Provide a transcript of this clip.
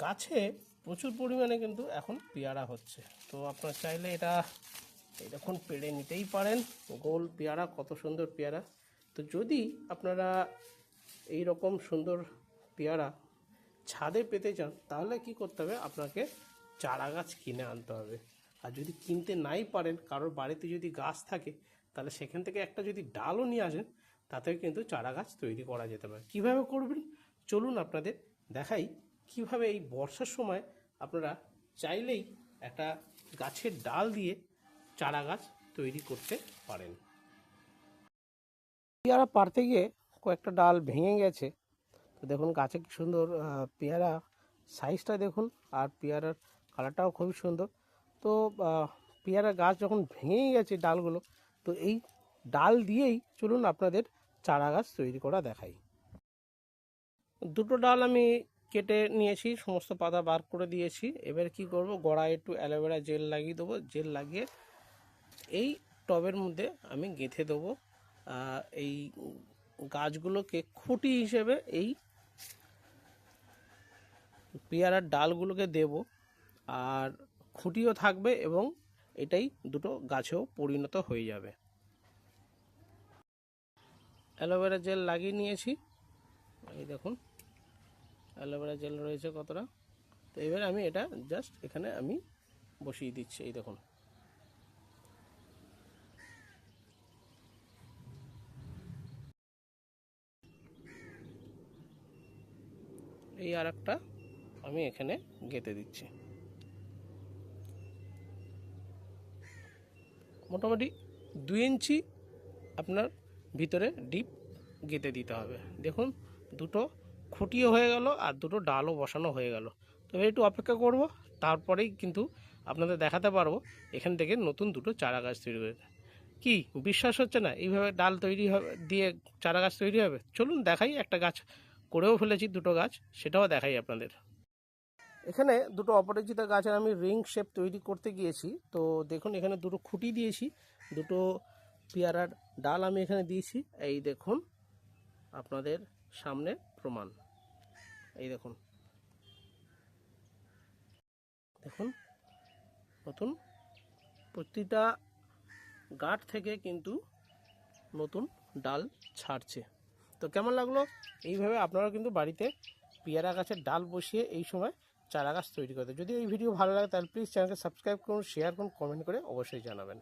গাছে প্রচুর পরিমাণে কিন্তু এখন পেয়ারা হচ্ছে। তো আপনারা চাইলে এটা এরকম পেড়ে নিতেই পারেন। গোল পেয়ারা, কত সুন্দর পেয়ারা। তো যদি আপনারা এই রকম সুন্দর পেয়ারা ছাদে পেতে চান, তাহলে কি করতে হবে? আপনাকে চারা গাছ কিনে আনতে হবে। আর যদি কিনতে নাই পারেন, কারোর বাড়িতে যদি গাছ থাকে, তাহলে সেখান থেকে একটা যদি ডালও নিয়ে আসেন তাতে কিন্তু চারা গাছ তৈরি করা যেতে পারে। কীভাবে করবেন? চলুন আপনাদের দেখাই কীভাবে এই বর্ষার সময় আপনারা চাইলেই একটা গাছের ডাল দিয়ে চারা গাছ তৈরি করতে পারেন। পেয়ারা পারতে গিয়ে কয়েকটা ডাল ভেঙে গেছে। তো দেখুন, গাছে কি সুন্দর পেয়ারা সাইজটা দেখুন, আর পেয়ারার কালারটাও খুবই সুন্দর। তো পেয়ারা গাছ যখন ভেঙেই গেছে ডালগুলো, তো এই ডাল দিয়েই চলুন আপনাদের চারা গাছ তৈরি করা দেখাই। দুটো ডাল আমি কেটে নিয়েছি, সমস্ত পাতা বার করে দিয়েছি। এবার কি করব? গড়ায় একটু অ্যালোভেরা জেল লাগিয়ে দেবো। জেল লাগিয়ে এই টবের মধ্যে আমি গেঁথে দেবো। এই গাছগুলোকে খুঁটি হিসেবে এই পেয়ারার ডালগুলোকে দেব। আর খুঁটিও থাকবে এবং এটাই দুটো গাছেও পরিণত হয়ে যাবে। অ্যালোভেরা জেল লাগিয়ে নিয়েছি। এই দেখুন। অ্যালোভেরা জেল রয়েছে কতটা? তো এবার আমি এটা জাস্ট এখানে আমি বসিয়ে দিচ্ছি, এই দেখুন। এই আর একটা আমি এখানে গেঁথে দিচ্ছি। মোটামুটি দুই ইঞ্চি আপনার ভিতরে ডিপ গেঁথে দিতে হবে। দেখুন, দুটো খুঁটিও হয়ে গেল আর দুটো ডালও বসানো হয়ে গেল। তবে একটু অপেক্ষা করব, তারপরেই কিন্তু আপনাদের দেখাতে পারব এখান থেকে নতুন দুটো চারা গাছ তৈরি হবে কি, বিশ্বাস হচ্ছে না? এইভাবে ডাল তৈরি হবে, দিয়ে চারা গাছ তৈরি হবে? চলুন দেখাই, একটা গাছ করেও ফেলেছি, দুটো গাছ, সেটাও দেখাই আপনাদের। এখানে দুটো অপরাজিতা গাছের আমি রিং শেপ তৈরি করতে গিয়েছি। তো দেখুন, এখানে দুটো খুঁটি দিয়েছি, দুটো পেয়ারার ডাল আমি এখানে দিয়েছি। এই দেখুন, আপনাদের সামনে প্রমাণ। এই দেখুন। দেখুন, নতুন প্রতিটা গাঠ থেকে কিন্তু নতুন ডাল ছাড়ছে। তো কেমন লাগল? এইভাবে আপনারা কিন্তু বাড়িতে পেয়ারা গাছের ডাল বসিয়ে এই সময় চারা গাছ তৈরি করতে। যদি এই ভিডিও ভালো লাগে তাহলে প্লিজ চ্যানেলকে সাবস্ক্রাইব করুন শেয়ার করুন কমেন্ট করে অবশ্যই জানাবেন।